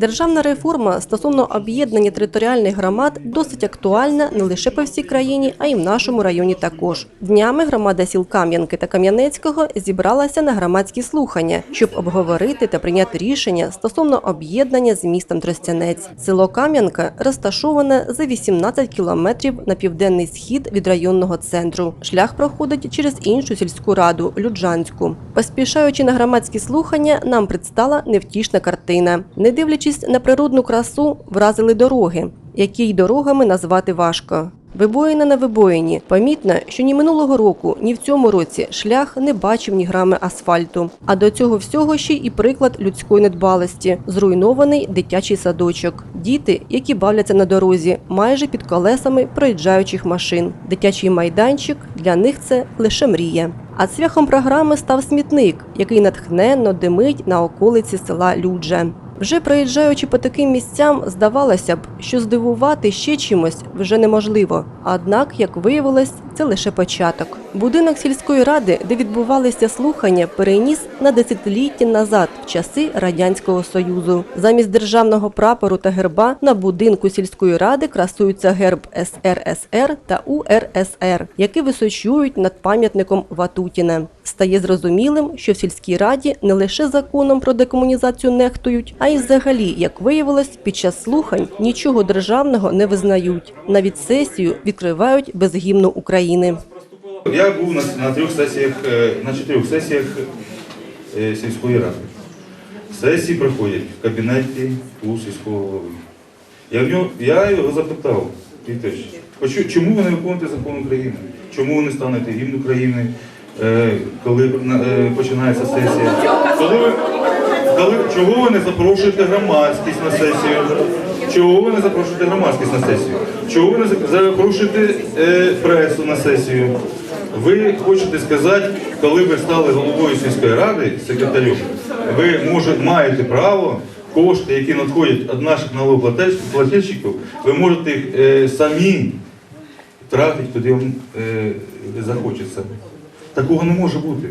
Державна реформа стосовно об'єднання територіальних громад досить актуальна не лише по всій країні, а й в нашому районі також. Днями громада сіл Кам'янки та Кам'янецького зібралася на громадські слухання, щоб обговорити та прийняти рішення стосовно об'єднання з містом Тростянець. Село Кам'янка розташоване за 18 кілометрів на південний схід від районного центру. Шлях проходить через іншу сільську раду Люджанську. Поспішаючи на громадські слухання, нам предстала невтішна картина. Не дивлячись на природну красу, вразили дороги, які й дорогами назвати важко. Вибоїна на вибоїні. Помітно, що ні минулого року, ні в цьому році шлях не бачив ні грами асфальту. А до цього всього ще й приклад людської недбалості зруйнований дитячий садочок. Діти, які бавляться на дорозі, майже під колесами проїжджаючих машин. Дитячий майданчик для них це лише мрія. А цвяхом програми став смітник, який натхненно димить на околиці села Людже. Вже проїжджаючи по таким місцям, здавалося б, що здивувати ще чимось вже неможливо. Однак, як виявилось, це лише початок. Будинок сільської ради, де відбувалися слухання, переніс на десятиліття назад, в часи радянського союзу. Замість державного прапору та герба на будинку сільської ради красується герб СРСР та УРСР, які височують над пам'ятником Ватутіне. Стає зрозумілим, що в сільській раді не лише законом про декомунізацію нехтують, а й взагалі, як виявилось, під час слухань нічого державного не визнають. Навіть сесію відкривають без гімну України. Я був на, на трьох сесіях, е, на чотирьох сесіях е, сільської ради. Сесії проходять в кабінеті у сільського голови. Я, в нього, я його запитав, Вікторович, чому ви не виконуєте закон України? Чому ви не станете гімн України, е, коли починається сесія? Коли ви, коли, чого ви не запрошуєте громадськість на сесію? Чого ви не запрошуєте громадськість на сесію? Чого ви не запрошуєте е, пресу на сесію? Ви хочете сказати, коли ви стали головою сільської ради, секретарем, ви може, маєте право кошти, які надходять від наших налогоплательщиків, ви можете їх е, самі тратити, куди вам е, захочеться. Такого не може бути.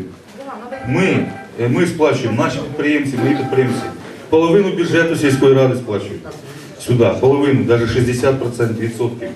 Ми, е, ми сплачуємо, наші підприємці, мої підприємці, половину бюджету сільської ради сплачують сюди, половину, навіть 60% відсотків.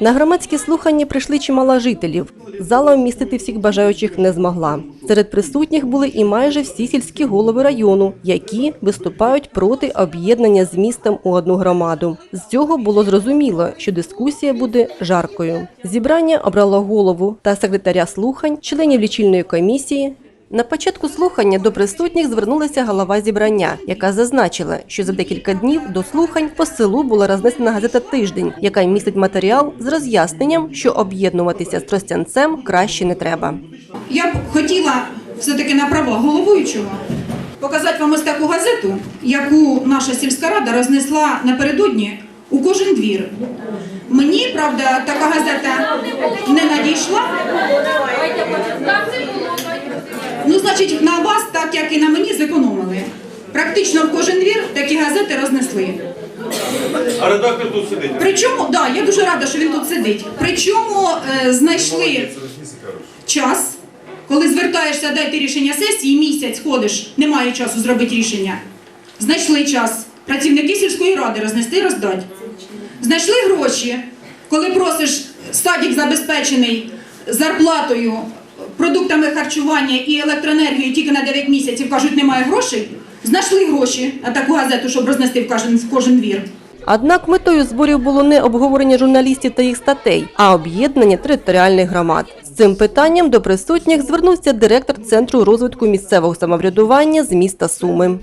На громадські слухання прийшли чимало жителів. Зала вмістити всіх бажаючих не змогла. Серед присутніх були і майже всі сільські голови району, які виступають проти об'єднання з містом у одну громаду. З цього було зрозуміло, що дискусія буде жаркою. Зібрання обрало голову та секретаря слухань, членів лічильної комісії. На початку слухання до присутніх звернулася голова зібрання, яка зазначила, що за декілька днів до слухань по селу була рознесена газета Тиждень, яка містить матеріал з роз'ясненням, що об'єднуватися з тростянцем краще не треба. Я б хотіла все-таки на правах головуючого показати вам ось таку газету, яку наша сільська рада рознесла напередодні у кожен двір. Мені, правда, така газета не надійшла. Ну, значить, на вас, так як і на мені, зекономили. Практично в кожен двір такі газети рознесли. А редактор тут сидить. Причому, да, я дуже рада, що він тут сидить. Причому е, знайшли час, коли звертаєшся дайте рішення сесії, місяць ходиш, немає часу зробити рішення. Знайшли час. Працівники сільської ради рознести, роздати. Знайшли гроші, коли просиш садик забезпечений зарплатою, продуктами харчування і електроенергією тільки на 9 місяців, кажуть, немає грошей. Знайшли гроші на таку газету, щоб рознести в кожен, в кожен двір. Однак метою зборів було не обговорення журналістів та їх статей, а об'єднання територіальних громад. З цим питанням до присутніх звернувся директор Центру розвитку місцевого самоврядування з міста Суми.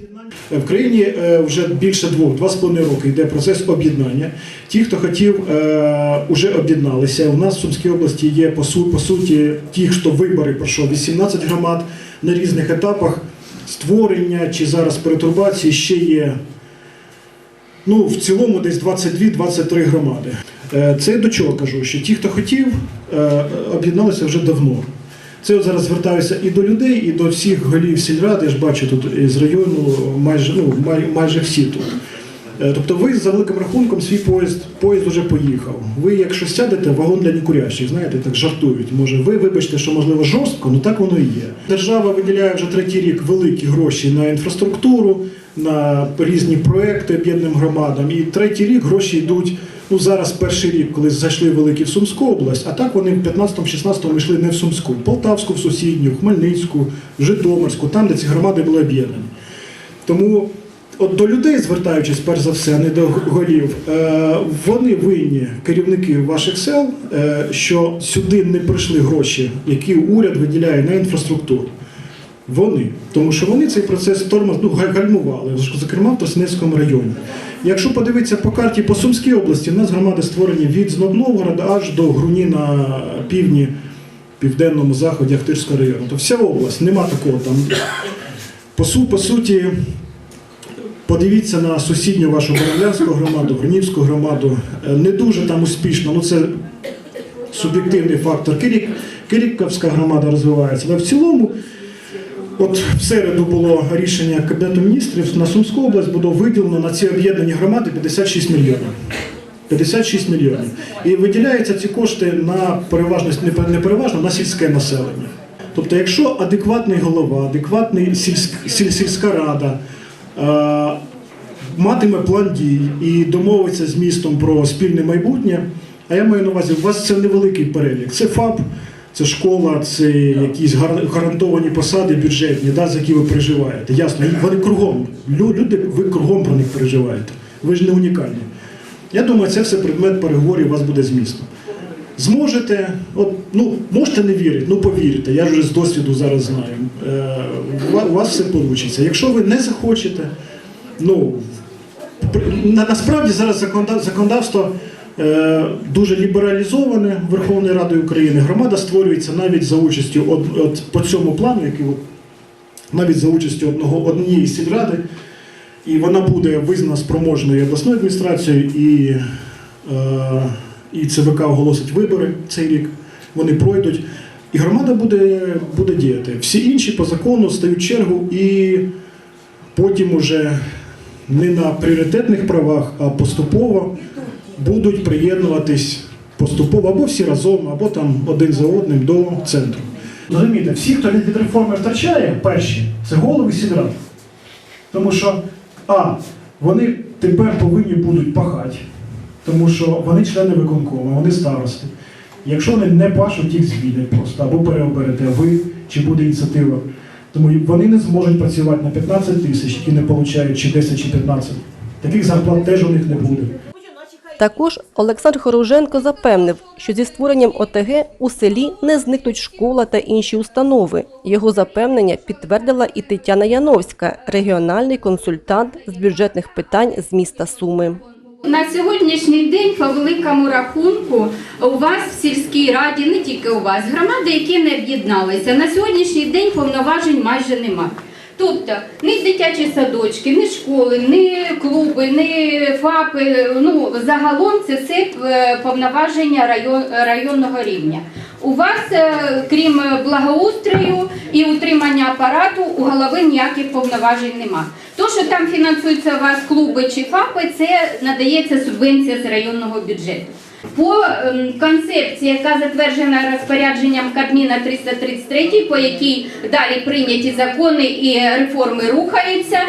В країні е, вже більше двох, два з половиною роки йде процес об'єднання. Ті, хто хотів, е, уже об'єдналися. У нас в Сумській області є по, суті ті, хто вибори пройшов 18 громад на різних етапах створення чи зараз перетурбації ще є. Ну, в цілому десь 22-23 громади. Е, Це до чого кажу, що ті, хто хотів, е, об'єдналися вже давно. Це от зараз звертаюся і до людей, і до всіх голів сільради. Я ж бачу тут із району майже, ну, май, майже всі тут. Е, Тобто ви за великим рахунком свій поїзд, поїзд вже поїхав. Ви, якщо сядете, вагон для некурящих, знаєте, так жартують. Може, ви вибачте, що можливо жорстко, але так воно і є. Держава виділяє вже третій рік великі гроші на інфраструктуру, на різні проекти об'єднаним громадам. І третій рік гроші йдуть. Ну зараз перший рік, коли зайшли великі в Сумську область, а так вони в 15-16 йшли не в Сумську, в Полтавську, в сусідню, в Хмельницьку, Житомирську, там, де ці громади були об'єднані. Тому от до людей, звертаючись перш за все, не до голів, е, вони винні, керівники ваших сел, е, що сюди не прийшли гроші, які уряд виділяє на інфраструктуру. Вони, тому що вони цей процес тормоз, ну, гальмували, зокрема в Тростянецькому районі. Якщо подивитися по карті по Сумській області, у нас громади створені від Знобновгорода аж до Груні на півдні, південному заході Ахтирського району. То вся область, нема такого там. По, су, по суті, подивіться на сусідню вашу Боровлянську громаду, Грунівську громаду. Е, Не дуже там успішно, ну це суб'єктивний фактор. Кирик, Кириківська громада розвивається. Але в цілому, от в середу було рішення Кабінету міністрів на Сумську область було виділено на ці об'єднані громади 56 мільйонів. 56 мільйонів. І виділяються ці кошти на переважно, не переважно, на сільське населення. Тобто, якщо адекватний голова, адекватний сільськ, сіль, сільська рада е, матиме план дій і домовиться з містом про спільне майбутнє, а я маю на увазі, у вас це невеликий перелік. Це ФАП, це школа, це якісь гар- гарантовані посади бюджетні, да, за які ви переживаєте. Ясно, вони кругом. Люди, ви кругом про них переживаєте. Ви ж не унікальні. Я думаю, це все предмет переговорів у вас буде з містом. Зможете, от, ну, можете не вірити, ну повірте, я вже з досвіду зараз знаю. Е, у ва- у вас все вийде. Якщо ви не захочете, ну, на, насправді зараз законода- законодавство дуже лібералізоване Верховною Радою України. Громада створюється навіть за участю от, от по цьому плану, який от, навіть за участю одного однієї сільради, і вона буде визнана спроможною обласною адміністрацією і, е, і ЦВК оголосить вибори цей рік. Вони пройдуть. І громада буде, буде діяти. Всі інші по закону стають чергу і потім уже не на пріоритетних правах, а поступово будуть приєднуватись поступово або всі разом, або там один за одним до центру. Розумієте, всі, хто від реформи втрачає, перші це голови сільрад. Тому що, а, вони тепер повинні будуть пахати, тому що вони члени виконкому, вони старости. Якщо вони не пашуть, їх звільнять просто або переоберете ви, чи буде ініціатива. Тому вони не зможуть працювати на 15 тисяч, які не отримують чи 10, чи 15. Таких зарплат теж у них не буде. Також Олександр Хоруженко запевнив, що зі створенням ОТГ у селі не зникнуть школа та інші установи. Його запевнення підтвердила і Тетяна Яновська, регіональний консультант з бюджетних питань з міста Суми. На сьогоднішній день, по великому рахунку, у вас в сільській раді, не тільки у вас, громади, які не об'єдналися, на сьогоднішній день повноважень майже нема. Тобто ні дитячі садочки, ні школи, ні клуби, ні ФАПи, ну загалом це все е, повноваження район, районного рівня. У вас, е, крім благоустрою і утримання апарату, у голови ніяких повноважень нема. То, що там фінансуються у вас клуби чи ФАПи, це надається субвенція з районного бюджету. По ем, концепції, яка затверджена розпорядженням Кабміна 333, по якій далі прийняті закони і реформи рухаються,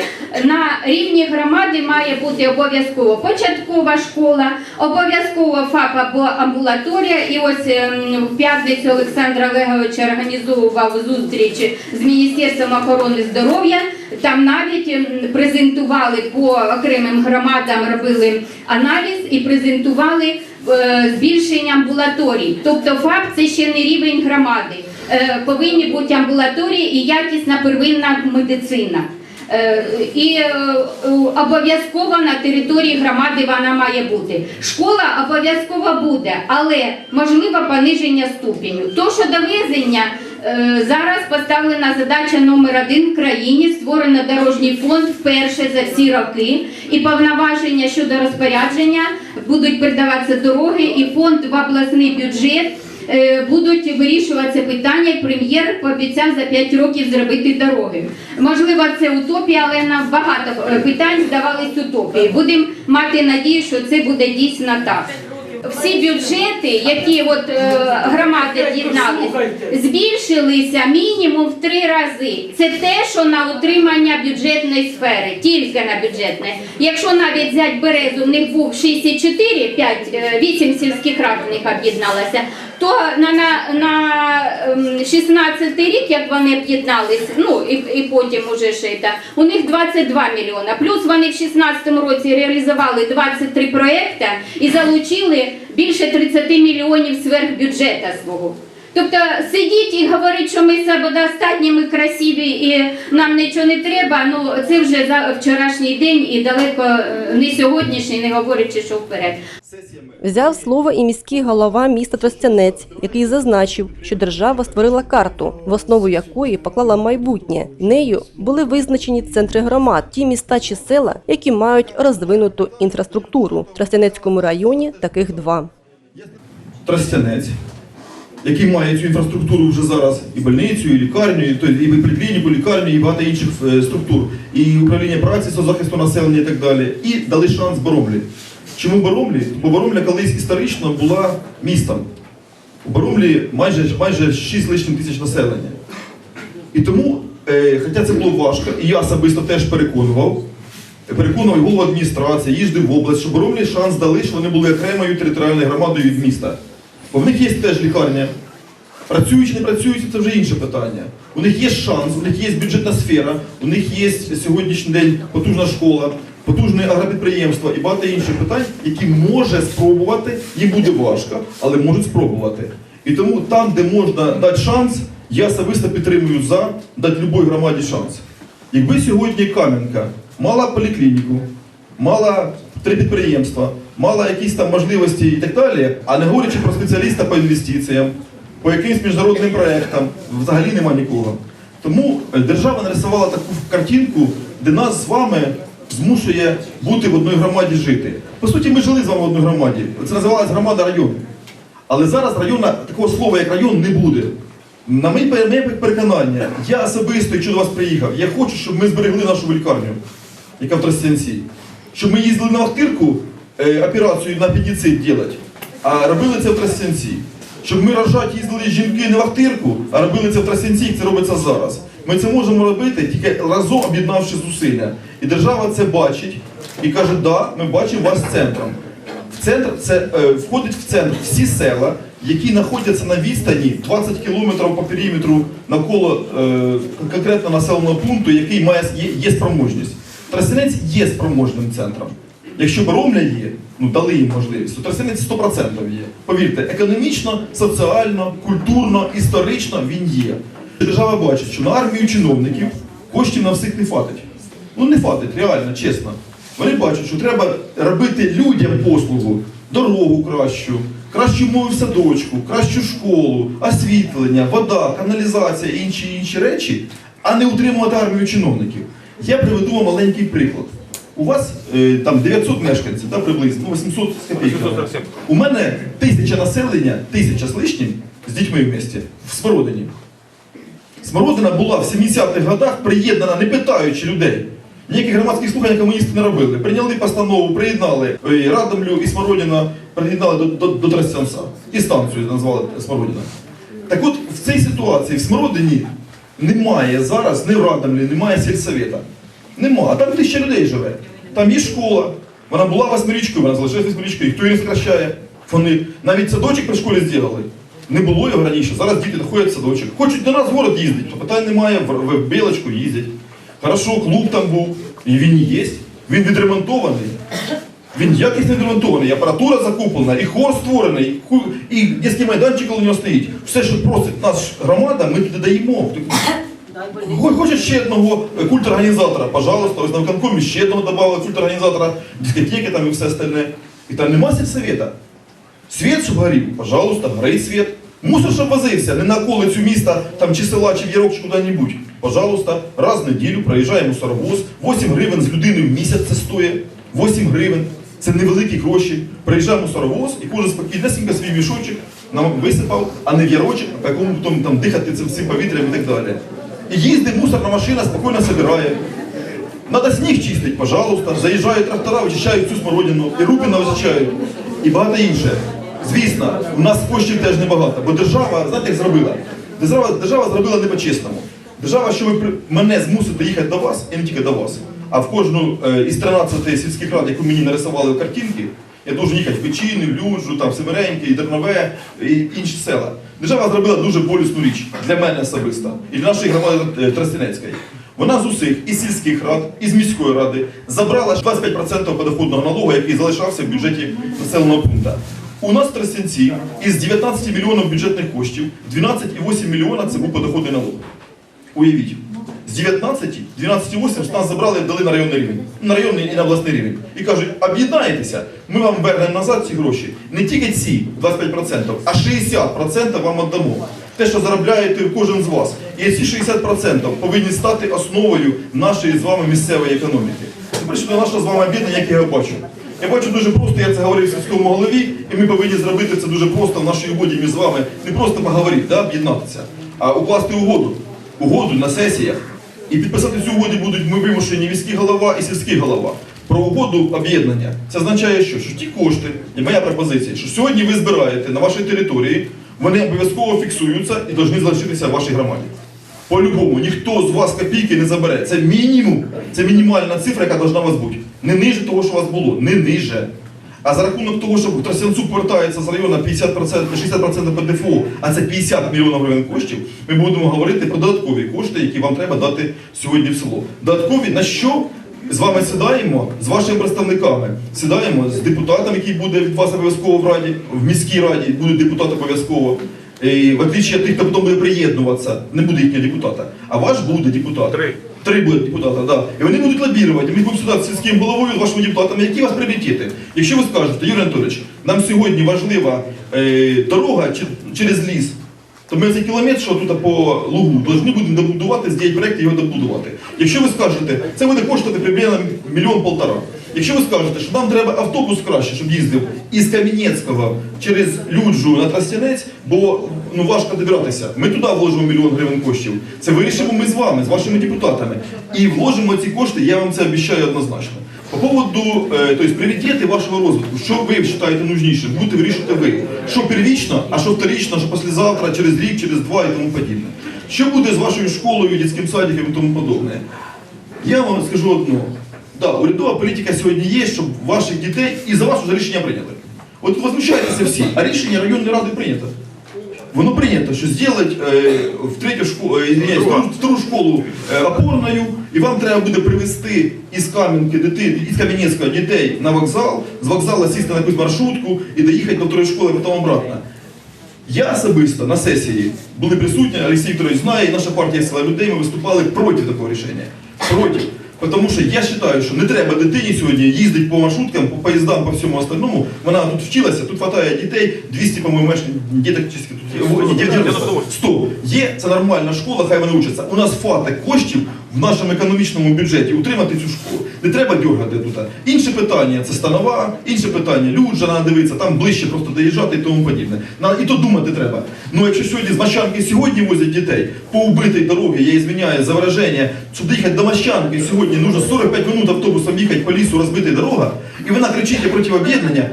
на рівні громади має бути обов'язково початкова школа, обов'язково ФАП або амбулаторія. І ось ем, в п'ятницю Олександр Олегович організовував зустріч з Міністерством охорони здоров'я. Там навіть ем, презентували по окремим громадам, робили аналіз і презентували е, збільшення амбулаторій. Тобто ФАП це ще не рівень громади. Е, Повинні бути амбулаторії і якісна первинна медицина. Е, І обов'язково на території громади вона має бути. Школа обов'язково буде, але можливо пониження ступеню. То, що довезення зараз поставлена задача номер один в країні, створено дорожній фонд вперше за всі роки, і повноваження щодо розпорядження будуть передаватися дороги, і фонд в обласний бюджет. Е, Будуть вирішуватися питання, і прем'єр пообіцяв за 5 років зробити дороги. Можливо, це утопія, але нам багато е, питань здавались утопії. Будемо мати надію, що це буде дійсно так. Всі бюджети, які от е, громади об'єднались, збільшилися мінімум в три рази. Це те, що на утримання бюджетної сфери, тільки на бюджетне. Якщо навіть взяти березу, в них був 64, 5, 8 сільських рад в них об'єдналося, то на, на, на ем, 16 рік, як вони об'єднались, ну і, і потім уже ще та, у них 22 мільйона. Плюс вони в 16 році реалізували 23 проекти і залучили більше 30 мільйонів сверхбюджета свого. Тобто сидіть і говорити, що ми самодостатні, ми красиві і нам нічого не треба. Ну це вже за вчорашній день і далеко е, не сьогоднішній, не говорячи, що вперед. Взяв слово і міський голова міста Тростянець, який зазначив, що держава створила карту, в основу якої поклала майбутнє. Нею були визначені центри громад, ті міста чи села, які мають розвинуту інфраструктуру. В Тростянецькому районі таких два. Тростянець, який має цю інфраструктуру вже зараз, і больницю, і лікарню, і, і поліклініку, лікарню, і багато інших е, структур, і управління праці, соцзахисту населення і так далі. І дали шанс Боромлі. Чому Боромлі? Бо Боромля колись історично була містом. У Боромлі майже, майже 6 лишнім тисяч населення. І тому, е, хоча це було важко, і я особисто теж переконував, переконував голову адміністрації, їздив в область, що Боромлі шанс дали, що вони були окремою територіальною громадою від міста. Бо в них є теж лікарня. Працюючи, не працюючи, це вже інше питання. У них є шанс, у них є бюджетна сфера, у них є сьогоднішній день потужна школа, потужне агропідприємство і багато інших питань, які може спробувати, їм буде важко, але можуть спробувати. І тому там, де можна дати шанс, я особисто підтримую за дати любой громаді шанс. Якби сьогодні Кам'янка мала поліклініку, мала три підприємства, мала якісь там можливості і так далі, а не говорячи про спеціаліста по інвестиціям, по якимсь міжнародним проектам, взагалі нема нікого. Тому держава нарисувала таку картинку, де нас з вами змушує бути в одній громаді жити. По суті, ми жили з вами в одній громаді. Це називалась громада район. Але зараз района, такого слова, як район, не буде. На моє переконання, я особисто, якщо до вас приїхав, я хочу, щоб ми зберегли нашу лікарню, яка в Тростянці. Щоб ми їздили на Вахтирку е, операцію на апендицит робити, а робили це в Тростянці. Щоб ми рожати їздили жінки не Вахтирку, а робили це в Тростянці, як це робиться зараз. Ми це можемо робити тільки разом об'єднавши зусилля. І держава це бачить і каже, да, ми бачимо вас центром. В центр це е, входить в центр всі села, які знаходяться на відстані 20 кілометрів по периметру навколо е, конкретно населеного пункту, який має є, є спроможність. Тростянець є спроможним центром. Якщо Боромля є, ну дали їм можливість, то Тростянець 100% є. Повірте, економічно, соціально, культурно, історично він є. Держава бачить, що на армію чиновників коштів на всіх не хватить. Ну не хватить, реально, чесно. Вони бачать, що треба робити людям послугу, дорогу кращу, кращі умови в садочку, кращу школу, освітлення, вода, каналізація і інші інші речі, а не утримувати армію чиновників. Я приведу вам маленький приклад. У вас е, там 900 мешканців, да, приблизно, ну, 800 з копійками. У мене тисяча населення, тисяча з лишнім, з дітьми в місті, в Смородині. Смородина була в 70-х годах приєднана, не питаючи людей. Ніяких громадських слухань комуністи не робили. Прийняли постанову, приєднали е, Радомлю і Смородина, приєднали до, до, до Тростянця. І станцію назвали Смородина. Так от в цій ситуації в Смородині немає зараз, ні в Радомлі, немає сільсовета. Нема. А там тисяча людей живе. Там є школа. Вона була восьмирічкою, вона залишилась восьмирічкою, ніхто її не сокращає. Вони навіть садочок при школі зробили. Не було його раніше. Зараз діти доходять в садочок. Хочуть до нас в город їздити, то питань немає, в Білочку їздять. Хорошо, клуб там був, і він є. Він відремонтований. Він якісно відремонтований, і апаратура закуплена, і хор створений, і дитячий майданчик у нього стоїть. Все, що просить наша громада, ми туди даємо. Хо- Хочеш ще одного е, культорганізатора, пожалуйста, ось на виконкомі ще одного додали культорганізатора, дискотеки там і все остальне. І там нема сільсовета. Світ, щоб горів, пожалуйста, горить світ. Мусор, щоб возився, не на околицю міста там, чи села, чи в Ярок, чи куди-небудь. Пожалуйста, раз в неділю проїжджає мусоровоз, 8 гривень з людини в місяць це стоїть. 8 гривень. Це невеликі гроші. Приїжджає мусоровоз і кожен спокійнесенько свій мішочок нам висипав, а не в ярочок, по якому потім там дихати цим всім повітрям і так далі. І їздить мусорна машина, спокійно собирає. Надо сніг чистить, пожалуйста. Заїжджають трактора, очищають цю смородину, і Рупіна очищають, і багато інше. Звісно, у нас коштів теж небагато, бо держава, знаєте, як зробила? Держава, держава зробила не по-чесному. Держава, що ви мене змусите їхати до вас, і не тільки до вас, а в кожну е, із 13 сільських рад, яку мені нарисували в картинки, я должен їхати в Печіни, в Люджу, там, в Семереньки, і Дернове, і інші села. Держава зробила дуже болісну річ для мене особисто і для нашої громади е, Тростянецької. Вона з усіх із сільських рад, із міської ради забрала 25% подоходного налогу, який залишався в бюджеті населеного пункту. У нас в Тростянці із 19 мільйонів бюджетних коштів 12,8 мільйона це був подоходний налог. Уявіть, з 19, 12,8 з нас забрали і дали на районний рівень, на районний і на обласний рівень. І кажуть, об'єднайтеся, ми вам вернемо назад ці гроші. Не тільки ці 25%, а 60% вам віддамо. Те, що заробляєте кожен з вас. І ці 60% повинні стати основою нашої з вами місцевої економіки. Щодо нашого з вами об'єднання, як я його бачу. Я бачу дуже просто, я це говорив сільському голові, і ми повинні зробити це дуже просто в нашій угоді між вами. Не просто поговорити, да, об'єднатися, а укласти угоду. Угоду на сесіях. І підписати цю угоду будуть ми вимушені міський голова і сільський голова. Про угоду об'єднання. Це означає, що, що ті кошти, і моя пропозиція, що сьогодні ви збираєте на вашій території, вони обов'язково фіксуються і повинні залишитися в вашій громаді. По-любому, ніхто з вас копійки не забере. Це мінімум, це мінімальна цифра, яка повинна у вас бути. Не ниже того, що у вас було, не ниже. А за рахунок того, що в Тростянцю повертається з району 50%, 60% ПДФО, а це 50 мільйонів гривень коштів, ми будемо говорити про додаткові кошти, які вам треба дати сьогодні в село. Додаткові на що? З вами сідаємо, з вашими представниками, сідаємо з депутатом, який буде від вас обов'язково в раді, в міській раді буде депутат обов'язково. В отличие тих, хто потім буде приєднуватися, не буде їхнього депутата, а ваш буде депутат. Три. Буде депутата, да. І вони будуть лобірувати. Ми будемо сюди з сільським головою, з вашими депутатами, які у вас пріоритети. Якщо ви скажете, Юрій Анатолійович, нам сьогодні важлива е, дорога через ліс, то ми цей кілометр, що тут по лугу, повинні будемо добудувати, зробити проєкт і його добудувати. Якщо ви скажете, це буде коштувати приблизно мільйон полтора. Якщо ви скажете, що нам треба автобус краще, щоб їздив із Кам'янецького через Люджу на Тростянець, бо ну важко добиратися. Ми туди вложимо мільйон гривень коштів. Це вирішимо ми з вами, з вашими депутатами. І вложимо ці кошти, я вам це обіцяю однозначно. По поводу е, тобто, пріоритети вашого розвитку, що ви вважаєте нужнішим, будете вирішувати ви. Що первічно, а що вторично, що післязавтра, через рік, через два і тому подібне. Що буде з вашою школою, дитячим садиком і тому подобне? Я вам скажу одно. Да, урядова політика сьогодні є, щоб ваших дітей і за вас вже рішення прийняли. От возмущайтеся всі, а рішення районної ради прийнято. Воно прийнято, що зробити е, в третю школу, е, втору, втору школу е, опорною, і вам треба буде привезти із Кам'янки дитини, із Кам'янецького дітей на вокзал, з вокзалу сісти на якусь маршрутку і доїхати до второї школи, потім обратно. Я особисто на сесії були присутні, Олексій Вікторович знає, і наша партія села людей, ми виступали проти такого рішення. Проти. Тому що я вважаю, що не треба дитині сьогодні їздити по маршруткам, по поїздам, по всьому остальному. Вона тут вчилася, тут вистачає дітей, 200, по-моєму, діток тут є. О, ні, 90. 100. Є, це нормальна школа, хай вони учаться. У нас хватить коштів в нашому економічному бюджеті утримати цю школу. Не треба дергати тут. Інше питання це станова, інше питання люджа, треба дивитися, там ближче просто доїжджати і тому подібне. І то думати треба. Ну якщо сьогодні з Мащанки сьогодні возять дітей по убитій дорогі, я извиняюсь за вираження, щоб доїхати до Мащанки сьогодні нужно 45 минут автобусом їхати по лісу, розбита дорога, і вона кричить проти об'єднання.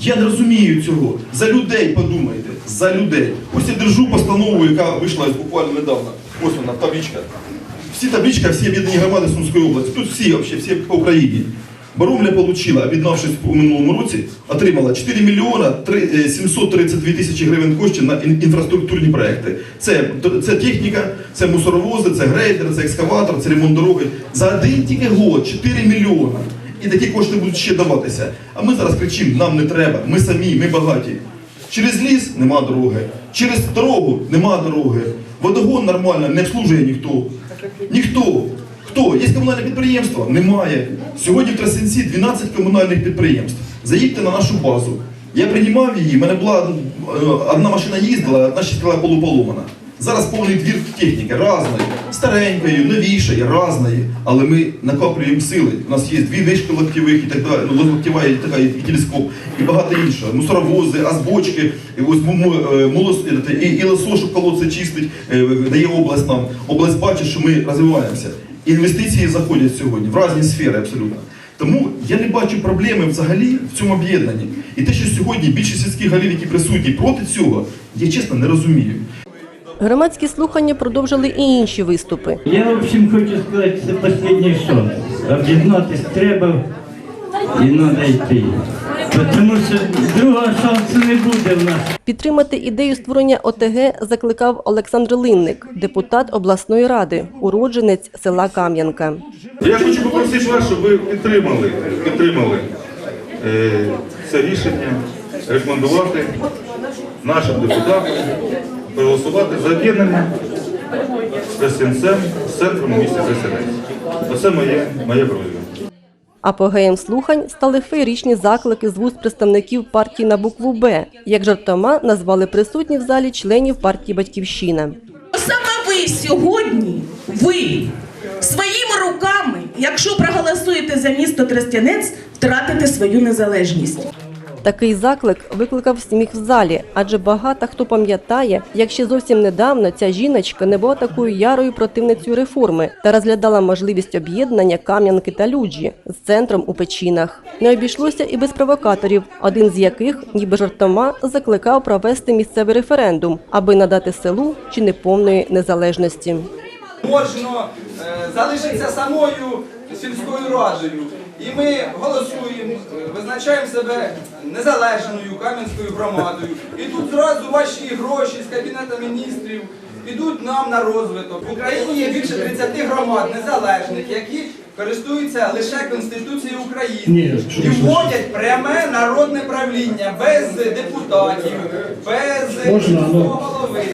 Я не розумію цього. За людей подумайте, за людей. Ось я держу постанову, яка вийшла буквально недавно. Ось вона, табличка. Всі табличка, всі об'єднані громади Сумської області. Тут всі, вообще, всі по Україні. Боромля отримала, об'єднавшись у минулому році, отримала 4 мільйона е, 732 тисячі гривень коштів на інфраструктурні проекти. Це, це техніка, це мусоровози, це грейдер, це екскаватор, це ремонт дороги. За один тільки год 4 мільйона. І такі кошти будуть ще даватися. А ми зараз кричимо, нам не треба, ми самі, ми багаті. Через ліс нема дороги, через дорогу нема дороги. Водогон нормально не обслужує ніхто. Ніхто. Хто? Є комунальне підприємство? Немає. Сьогодні в Тресенці 12 комунальних підприємств. Заїдьте на нашу базу. Я приймав її, в мене була е, одна машина їздила, одна ще була полуполомана. Зараз повний двір техніки, разної, старенької, новішої, разної. Але ми накоплюємо сили. У нас є дві вишки локтєвих і так далі, ну, локтєва і така і телескоп, і багато іншого. Мусоровози, азбочки, і ось е, молос, е, і, і лосо, щоб колодці чистить, е, дає область нам. Область бачить, що ми розвиваємося. Інвестиції заходять сьогодні в різні сфери абсолютно. Тому я не бачу проблеми взагалі в цьому об'єднанні. І те, що сьогодні більшість сільських голів, які присутні проти цього, я чесно не розумію. Громадські слухання продовжили і інші виступи. Я, в общем, хочу сказати, це останній шанс. Об'єднатись треба і треба йти. Тому що другого шансу не буде в нас. Підтримати ідею створення ОТГ закликав Олександр Линник, депутат обласної ради, уродженець села Кам'янка. Я хочу попросити вас, щоб ви підтримали, підтримали е, це рішення, рекомендувати нашим депутатам проголосувати за об'єднання з Тростянцем, з центром у місті Оце моє, моє просьба. Апогеєм слухань стали феєричні заклики з вуст представників партії на букву Б, як жартома назвали присутні в залі членів партії Батьківщина. Саме ви сьогодні, ви своїми руками, якщо проголосуєте за місто Тростянець, втратите свою незалежність. Такий заклик викликав сміх в залі, адже багато хто пам'ятає, як ще зовсім недавно ця жіночка не була такою ярою противницею реформи та розглядала можливість об'єднання Кам'янки та Люджі з центром у печінах. Не обійшлося і без провокаторів, один з яких, ніби жартома, закликав провести місцевий референдум, аби надати селу чи неповної незалежності. можна е, залишитися самою сільською радою. І ми голосуємо, визначаємо себе незалежною Кам'янською громадою. І тут зразу ваші гроші з Кабінету міністрів ідуть нам на розвиток. В Україні є більше 30 громад незалежних, які користуються лише Конституцією України і вводять пряме народне правління без депутатів, без ну. голови.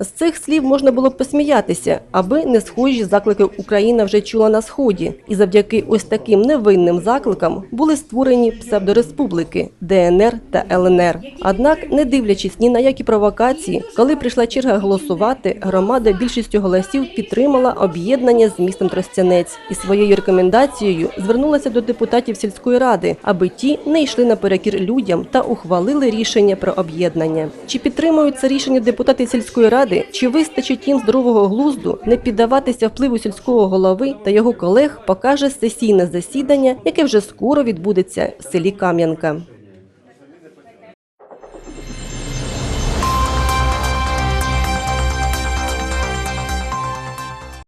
З цих слів можна було б посміятися, аби не схожі заклики Україна вже чула на сході, і завдяки ось таким невинним закликам були створені псевдореспубліки ДНР та ЛНР. Однак, не дивлячись ні на які провокації, коли прийшла черга голосувати, громада більшістю голосів підтримала об'єднання з містом Тростянець і своєю рекомендацією звернулася до депутатів сільської ради, аби ті не йшли наперекір людям та ухвалили рішення про об'єднання. Чи підтримують це рішення депутати сільської ради? Чи вистачить їм здорового глузду не піддаватися впливу сільського голови та його колег, покаже сесійне засідання, яке вже скоро відбудеться в селі Кам'янка.